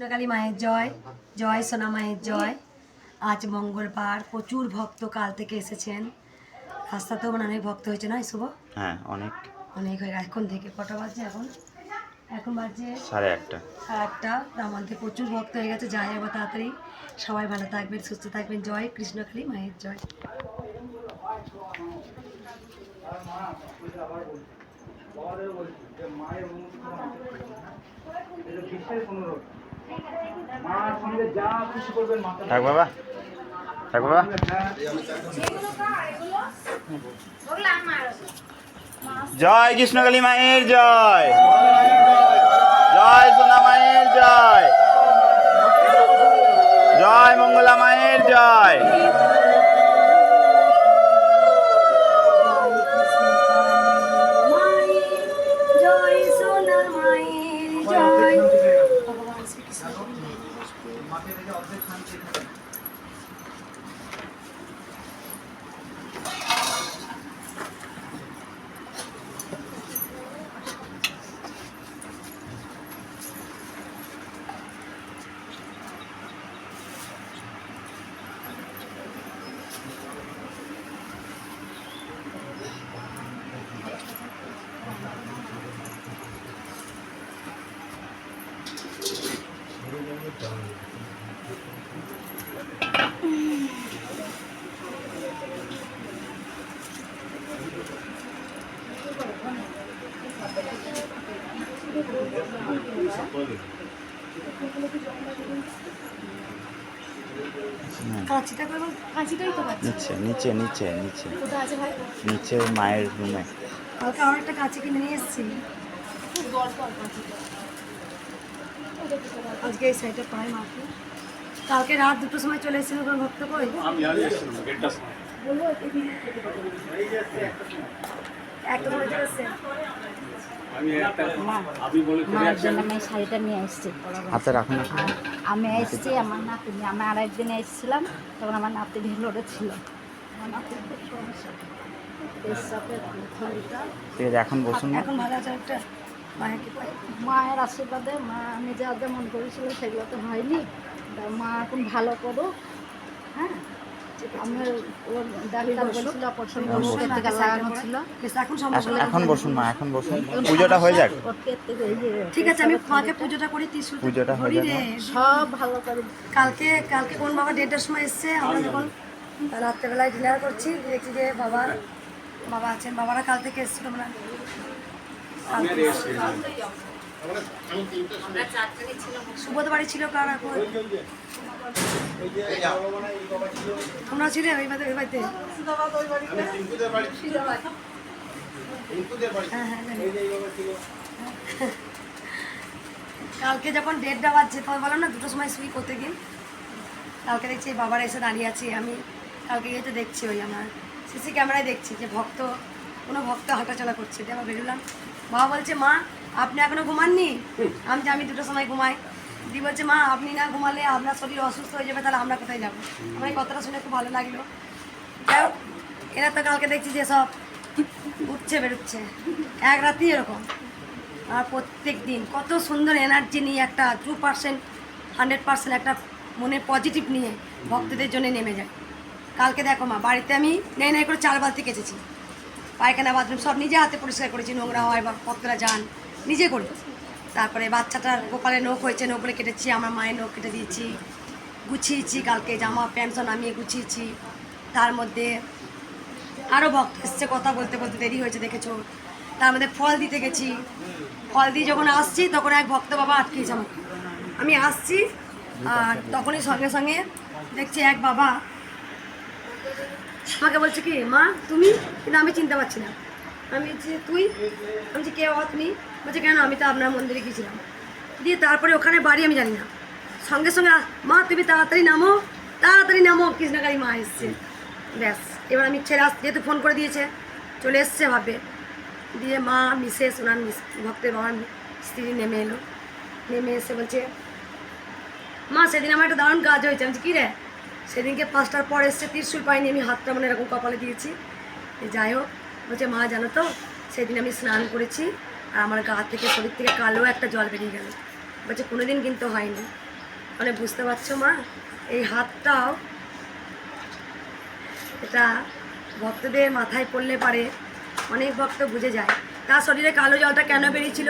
কৃষ্ণকালী মায়ের জয় জয় সোনা মায়ের জয়। আজ মঙ্গলবার প্রচুর ভক্ত কাল থেকে এসেছেন। রাস্তাতেও মানে অনেক ভক্ত হয়েছে না শুভ? হ্যাঁ অনেক। অনেক হয়ে গেছে। এখন থেকে কটা বাজছে এখন? এখন বাজছে সাড়ে আটটা। সাড়ে আটটা। তার মধ্যে প্রচুর ভক্ত হয়ে গেছে। যাই যাব তাড়াতাড়ি সবাই ভালো থাকবেন সুস্থ থাকবেন। জয় কৃষ্ণকালী মায়ের জয়। থাক বাবা। থাক বাবা। জয় কৃষ্ণকালী মায়ের জয়। জয় সোনা মায়ের জয়। জয় মঙ্গলা মায়ের জয় সোনা মায়ের জয় ভগবান শ্রীকৃষ্ণ কাঁচিটা করব কাঁচিটাই তো কাঁচি। নিচে নিচে নিচে নিচে। আছে ভাই নিচে মায়ের রুমে। কালকে আমার একটা কাঁচি কিনে নিয়ে এসেছি। আজকে এই সাইডে পাই মাকে কালকে রাত দুটোর সময় চলে এসেছিল কোনো ভক্ত কই? একটা সময়। চলে এসছে মায়ের জন্য আমি এই শাড়িটা নিয়ে এসেছি। হাতে রাখুন। আমি এসেছি আমার নাতি নিয়ে আমি আরেকদিন এসেছিলাম তখন আমার নাতি ভেলোরে ছিল। আমার নাতির খুব সমস্যা। ঠিক আছে এখন বসুন এখন ভালো আছে একটা মায়ের আশীর্বাদে মা আমি যা মন করেছিল সেগুলো তো হয়নি। তা মা এখন ভালো করো হ্যাঁ? এখন সমস্যা এখন এখন বসুন মা এখন বসুন। পুজোটা হয়ে যাক। ঠিক আছে আমি মাকে পুজোটা করি ত্রিশুল পুজোটা হয়ে যাক রে। সব ভালো করে। কালকে কালকে কোন বাবা দেড়টার সময় এসছে আমরা যখন রাত্রেবেলায় ডিনার করছি দেখছি যে বাবা বাবা আছেন বাবারা কাল থেকে এসছিল আমরা সুবোধ বাড়ি ছিল কার এখন তোমরা ছিলে ওই বাড়িতে বাড়িতে? হ্যাঁ হ্যাঁ। কালকে যখন দেড়টা বাজছে তখন বললাম না, দুটোর সময় শুই করতে গিয়ে। কালকে দেখছি বাবার এসে দাঁড়িয়ে আছি, আমি কালকে গিয়ে তো দেখছি ওই আমার। সিসি ক্যামেরায় দেখছি যে ভক্ত, কোনো ভক্ত হাঁটাচলা করছে। দিয়ে আবার বেরোলাম। বাবা বলছে, মা, আপনি এখনও ঘুমাননি? আমি যে আমি দুটোর সময় ঘুমাই। দি বলছে, মা, আপনি না ঘুমালে আপনার শরীর অসুস্থ হয়ে যাবে, তাহলে আমরা কোথায় যাব? আমার এই কথাটা শুনে খুব ভালো লাগল। যাই হোক, এরা তো কালকে দেখছি যে সব উঠছে, বেরোচ্ছে। এক রাতেই এরকম। আর প্রত্যেক দিন কত সুন্দর এনার্জি নিয়ে একটা টু পার্সেন্ট হান্ড্রেড পার্সেন্ট একটা মনে পজিটিভ নিয়ে ভক্তদের জন্য নেমে যায়। কালকে দেখো মা, বাড়িতে আমি নেই নেই করে চার বালতি কেচেছি। পায়খানা, বাথরুম সব নিজে হাতে পরিষ্কার করেছি, নোংরা হয় বা ভক্তরা যান, নিজে করি। তারপরে বাচ্চাটার গোপালে নখ হয়েছে, নখগুলো কেটেছি, আমার মায়ের নখ কেটে দিয়েছি, গুছিয়েছি, কালকে জামা প্যান্ট নামিয়ে গুছিয়েছি। তার মধ্যে আরও ভক্ত এসছে কথা বলতে বলতে দেরি হয়েছে, দেখেছ? তার মধ্যে ফল দিতে গেছি। ফল দিয়ে যখন আসছি, তখন এক ভক্ত বাবা আটকেছে আমাকে। আমি আসছি, আর তখনই সঙ্গে সঙ্গে দেখছি এক বাবা আমাকে বলছে কি, মা, তুমি? কিন্তু আমি চিনতে পারছি না। আমি বলছি, তুই? আমি বলছি, কে বাবা তুমি? বলছে, কেন? আমি তো আপনার মন্দিরে গিয়েছিলাম। দিয়ে তারপরে ওখানে বাড়ি আমি জানি না। সঙ্গে সঙ্গে, মা, তুমি তাড়াতাড়ি নামো তাড়াতাড়ি নামো। কৃষ্ণকালী মা এসছে। ব্যাস, এবার আমি ছেলে আস যেহেতু ফোন করে দিয়েছে, চলে এসছে ভাবে দিয়ে মা, মিসেস, ওনার ভক্তের বাবার স্ত্রী নেমে এলো। নেমে এসে বলছে, মা, সেদিন আমার একটা দারুণ কাজ হয়েছে। আমি কী রে? সেদিনকে পাঁচটার পর এসছে, ত্রিশুল পাইনি আমি, হাতটা মানে এরকম কপালে দিয়েছি। যাই হোক, বলছে, মা, জানো তো, সেদিন আমি স্নান করেছি আর আমার গা থেকে শরীর থেকে কালো একটা জল বেরিয়ে গেল। বলছে কোনো দিন কিন্তু হয়নি। মানে বুঝতে পারছ মা? এই হাতটাও এটা ভক্তদের মাথায় পড়লে পারে, অনেক ভক্ত বুঝে যায়। তার শরীরে কালো জলটা কেন বেরিয়েছিল?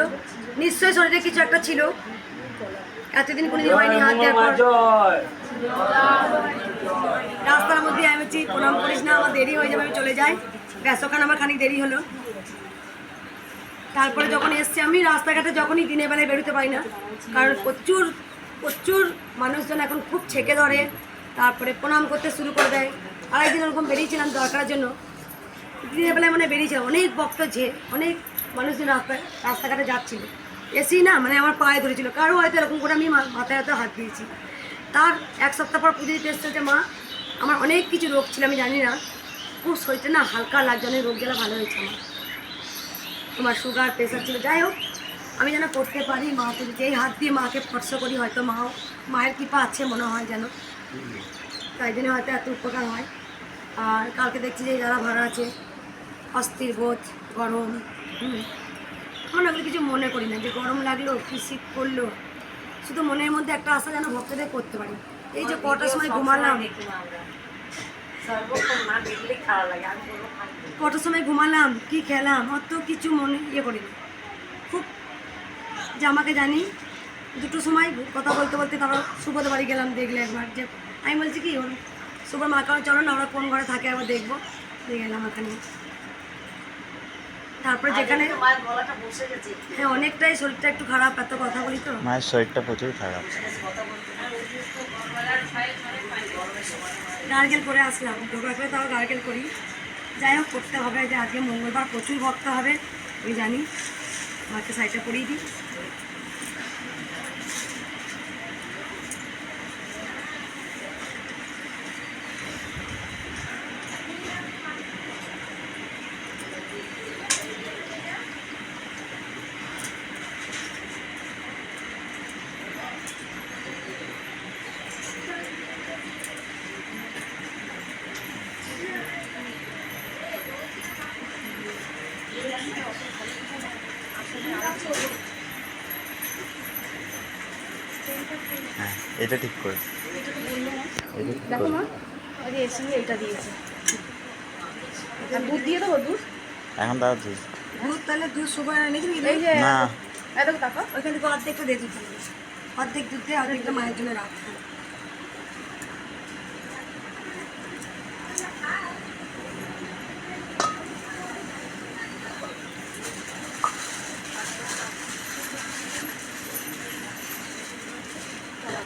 নিশ্চয়ই শরীরে কিছু একটা ছিল। এতদিন কোনোদিন হয়নি হাত দেওয়ার রাস্তার মধ্যে আমি প্রণাম করিস না, আমার দেরি হয়ে যাবে, আমি চলে যাই। ব্যাস, ওখানে আমার খানিক দেরি হলো। তারপরে যখন এসছি আমি, রাস্তাঘাটে যখনই দিনের বেলায় বেরোতে পারি না। কারণ প্রচুর প্রচুর মানুষজন এখন খুব ছেঁকে ধরে, তারপরে প্রণাম করতে শুরু করে দেয়। আরেকদিন ওরকম বেরিয়েছিলাম দরকারের জন্য। দিনের বেলায় মানে বেরিয়েছিলাম, অনেক ভক্ত যে অনেক মানুষজন রাস্তায় রাস্তাঘাটে যাচ্ছিল। এসি না মানে আমার পায়ে ধরেছিল। কারও হয়তো এরকম করে আমি মাথায় হয়তো হাত দিয়েছি। তার এক সপ্তাহ পর পুজো দিতে এসছে যে, মা, আমার অনেক কিছু রোগ ছিল, আমি জানি না। খুব শরীরটা না হালকা লাগছে, অনেক রোগ গেলা ভালো হয়েছে আমার। তোমার সুগার প্রেশার ছিল। যাই হোক আমি যেন করতে পারি মা পুজোতে এই হাত দিয়ে মাকে স্পর্শ করি হয়তো মাও মায়ের কৃপা আছে মনে হয় যেন। তাই জন্য হয়তো এত উপকার হয়। আর কালকে দেখছি যে যারা ভাড়া আছে অস্থির বোধ গরম হুম। আমরা ওগুলো কিছু মনে করি না যে গরম লাগল কি শীত করল শুধু মনের মধ্যে একটা আশা যেন ভক্তদের করতে পারি। এই যে কটার সময় ঘুমালাম কটার সময় ঘুমালাম? কি খেলাম? অত কিছু মনে ইয়ে করিনি। খুব যে আমাকে জানি দুটো সময় কথা বলতে বলতে তারপর সুবোধ বাড়ি গেলাম দেখলে একবার। যে আমি বলছি কি ওর সুবোর মা কারণ চলো না ওরা কোন ঘরে থাকে আবার দেখব। দিয়ে গেলাম ওখানে। তারপরে যেখানে হ্যাঁ অনেকটাই শরীরটা একটু খারাপ এত কথা বলি তো। মায়ের শরীরটা প্রচুর খারাপ। গার্গেল করে আসলাম। ঢোকা করে তাও গার্গেল করি। যাই হোক, করতে হবে। যে আজকে মঙ্গলবার প্রচুর ভক্ত হবে, আমি জানি। মাকে সাইডটা পরিয়ে দিই। এটা ঠিক করে দেখো মা আগে এসে এটা দিয়েছে। আর দুধ দিয়ে দেবো দুধ? এখন দাও দুধ। দুধ তাহলে দুধ সুগার এনেছি নাকি? এই যে না। এই দেখো দেখো ওইখান থেকে অর্ধেকটা দিয়ে দিতে অর্ধেক দুধ দিয়ে অর্ধেকটা মায়ের জন্য রাখতে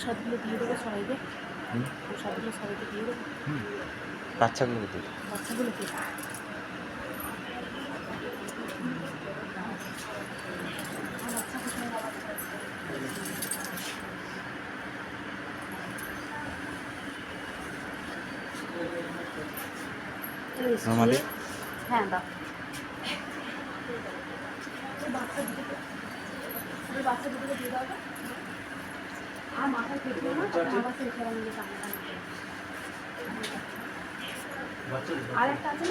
প্রসাদগুলো দিয়ে দেবো সবাইকে। প্রসাদগুলো সবাইকে দিয়ে দেবো। বাচ্চাগুলো দুধ বাচ্চাগুলোকে নর্মালি হ্যাঁ দাও বাচ্চা দুটোকে দিয়ে দাও তো। আর মাথায় কেটে না আবার সেই ফেরা নিয়ে টাকা আর একটা আছে না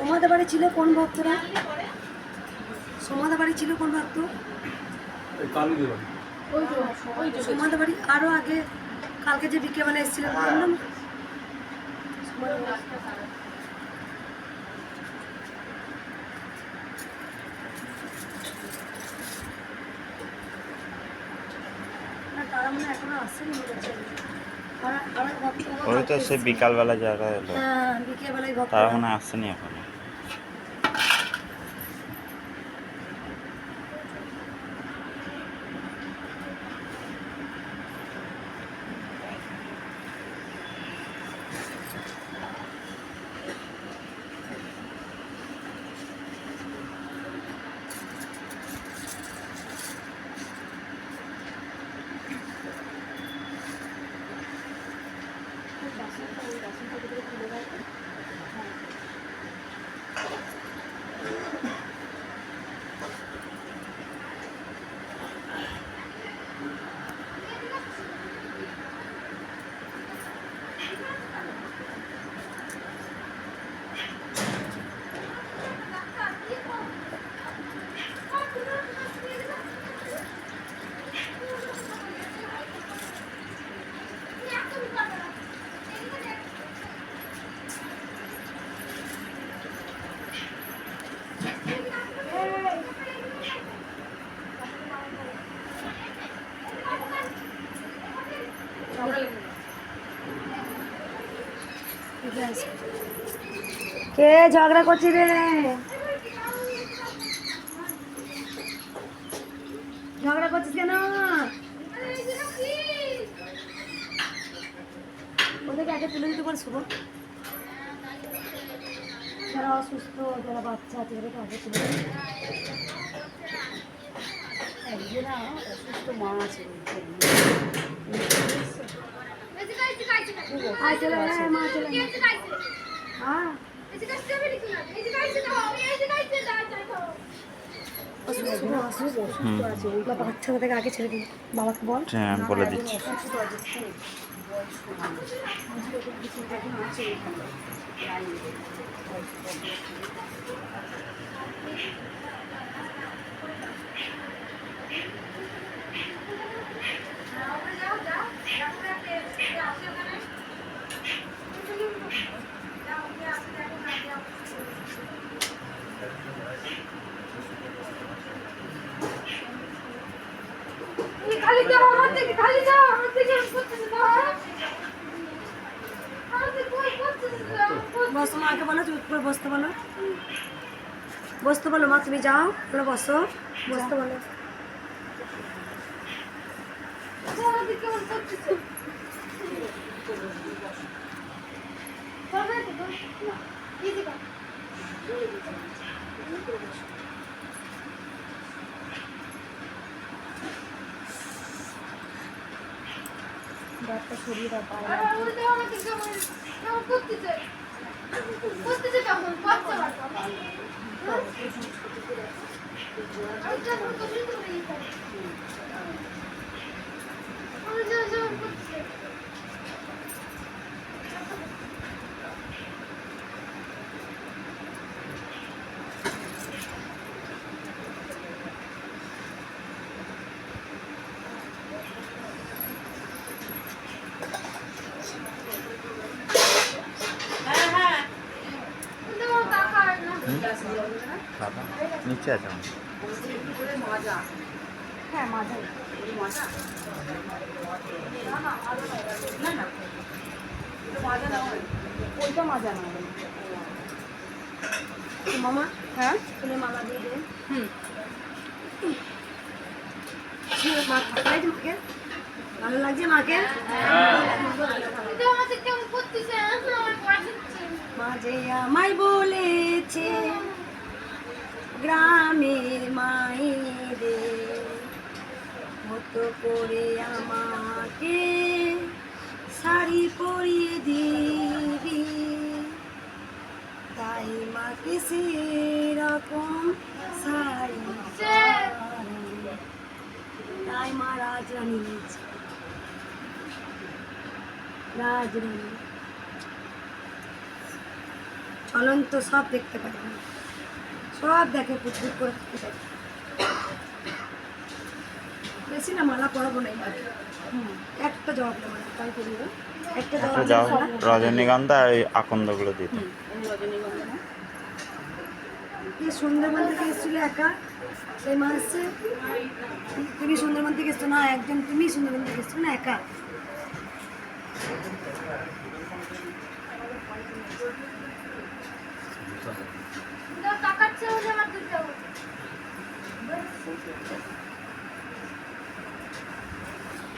সমাধা বাড়ি ছিল কোন ভক্তরা? সমাধা বাড়ি ছিল কোন ভক্ত? সমাধা বাড়ি আরও আগে কালকে যে বিকেবেলা এসেছিলেন মনে হয় মনে ভক্ত ওই তো সে। বিকালবেলা যারা এলো। হ্যাঁ তারা মনে হয় আসছেনি এখনও কে ঝগড়া করছি রে। ঝগড়া করছিস কেন? ওদেরকে আগে তুলে দিতে পারে শুভ যারা অসুস্থ যারা বাচ্চা আছে তাদেরকে আগে তুলে একজনা অসুস্থ মা আছে। আয় চলে মা চলে হ্যাঁ আমি বলে দিচ্ছি খালি দাও আমার থেকে খালি দাও আমার থেকে করতেছে দাও আমার থেকে কই করতেছে দাও বসো মাকে বলো চুপ করে বসতে বলো বসতে বলো মা তুমি যাও বলো বসো বসতে বলো। হবে তো না এই দিকা ব্যাগটা সরিয়ে দাও পায়ে আর ওই তো আমার থেকে কেমন কেমন করতেছে করতেছে কেমন বাচ্চা বাচ্চা আমি কেমন করতেছে আমি যেমন করতেছে বাবা, নিচে আছে। হ্যাঁ মাজা ওইটা মাজা না। মামা হ্যাঁ? তুমি মালা দিয়ে দেন হুম ভালো লাগছে মাকে? মা যে আমায় বলেছে। গ্রামের মায়েদের মতো করে আমাকে শাড়ি পরিয়ে দিবি। তাই মাকে সেরকম শাড়ি। তাই মা রাজরানী রাজরানী। চলন্ত সব দেখতে পারে সব দেখে পুটপুট করে বেশি না মালা পরাবো না হুম একটা জবাব দেবো না তাই করি একটা জবাব রজনীগন্ধা আর এই আকন্দগুলো দিতে। রজনীগন্ধা। সুন্দরবন থেকে এসেছিল একা সেই মা এসছে তুমি সুন্দরবন থেকে এসছো না একজন তুমি সুন্দরবন থেকে এসছো না একা?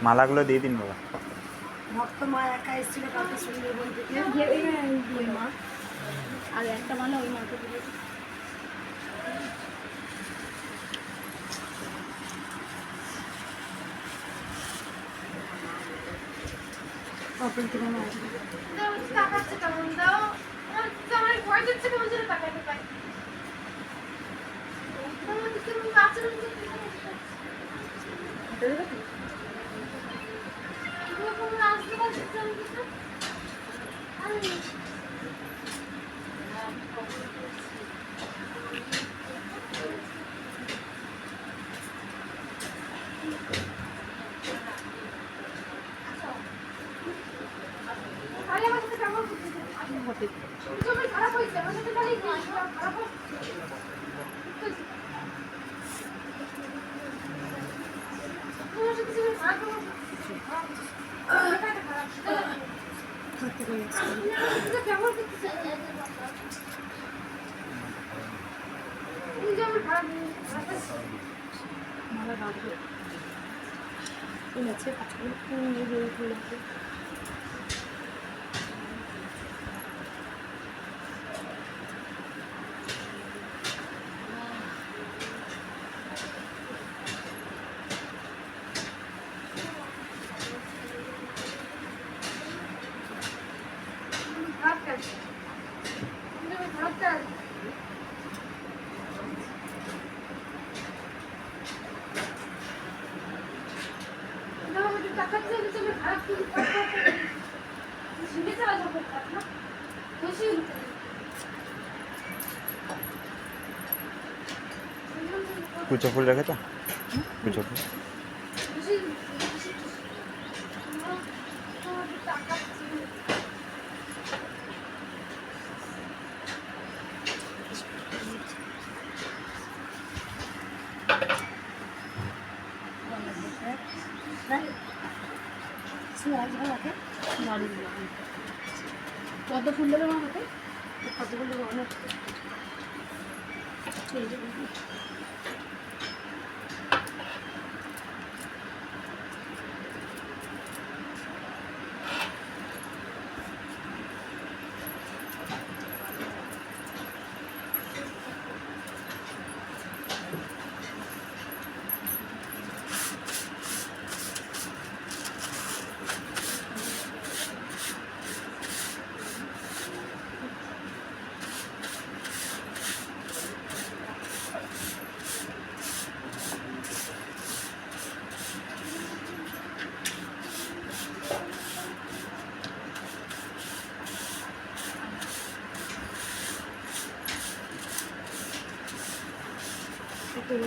মালাগুলো দিয়ে দিন বাবা। ভক্ত মা একা এসেছিল কাউকে সুন্দরবন থেকে ওই মা। আর একটা মানে ওই মাকে অপর দাও আমার দিচ্ছে কেমন তাকাতে পাই আমার তো কেমন আচরণ করতেছে এগুলো কোনো আসতে পারছে আমি কিছু আরে আরে আমার সাথে কেমন করতেছে হতে জমি খারাপ হয়েছে আমার সাথে খালি খারাপ হচ্ছে তোমার সাথে জমি খারাপ হচ্ছে খারাপ থাকতে করে এসেছিল। এটা কেমন করতেছে এই জমি খারাপ খারাপ হচ্ছে মালা রাখবে ফুল আছে পাঁচগুলো যে ফুল আছে খারাপ কাজ জমি খারাপ কাজ এটা আমাকে টাকাচ্ছে জমি খারাপ কিছু করতে শুনে চালা যাবে না খুশি কুচো ফুল রেখেছো কুচো ফুল খুশি টাকা হ্যাঁ শুনে আসবে আমাকে দারুণ লাগে কত ফুল দেবে আমার হাতে কতগুলো অনেক একটু এই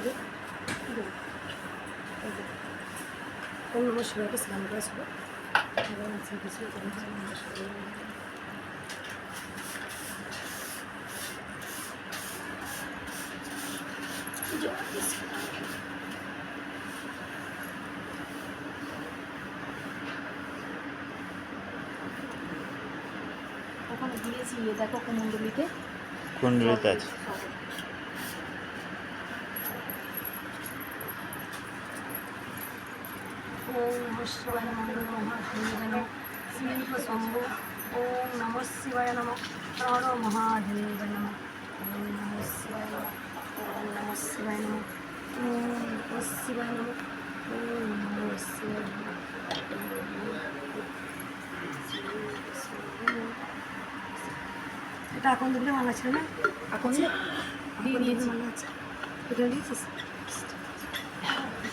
যে, এই যে, এই যে। ওম নমঃ শিবায়কে স্নান করে আসব ভগবান শ্রীকৃষ্ণ জগন্নাথ ওখানে দিয়েছি ইয়ে দেখো কুমণ্ডলিতে কুণ্ডলিতে আছে। ওম নমঃ শিবায় নমঃ মহাদেব নমঃ শিব শম্ভু ওম নমঃ শিবায় নমঃ হর মহাদেব নমঃ ওম নমঃ ওম নমঃ শিবায় নমঃ ওম নমঃ শিবায় নমঃ ওম নমঃ এটা এখন দিলে মালা ছিল না এখন দিয়ে দিয়েছি আছে দিয়েছিস জলটা দিয়ে আমি গন্ধ